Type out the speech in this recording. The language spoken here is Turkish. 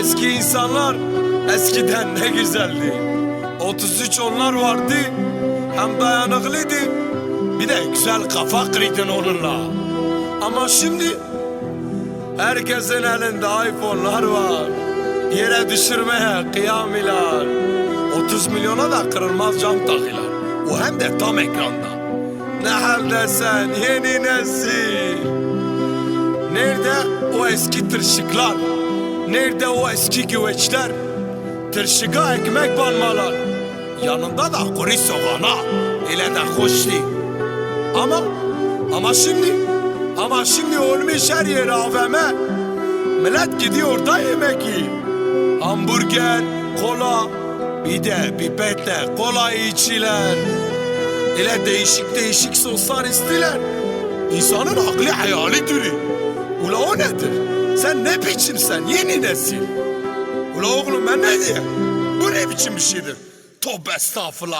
eski insanlar eskiden ne güzeldi. 33 onlar vardı. Hem dayanıklıydı. Bir de güzel kafa kırıydın onunla. Ama şimdi herkesin elinde iPhone'lar var. Yere düşürmeye kıyamiler. 30 milyona da kırılmaz cam takılar. O hem de tam ekranda. Ne haldesin yeni nesil? Nerede o eski tırşıklar? Nerede o eski güveçler? Tırşıka ekmek banmalar. Yanında da kuru soğana. Ile de hoş değil. Ama, ama şimdi, ama şimdi olmuş her yer AVM. Millet gidiyor da yemek yiyor. Hamburger, kola, bir de pipetle kola içiler. Ile değişik değişik soslar istiler. İnsanın aklı hayali dürü. Ula o nedir? Sen ne biçimsen yeni nesil? Ula oğlum ben ne diyeyim? Bu ne biçim bir şeydir? Tövbe estağfurullah.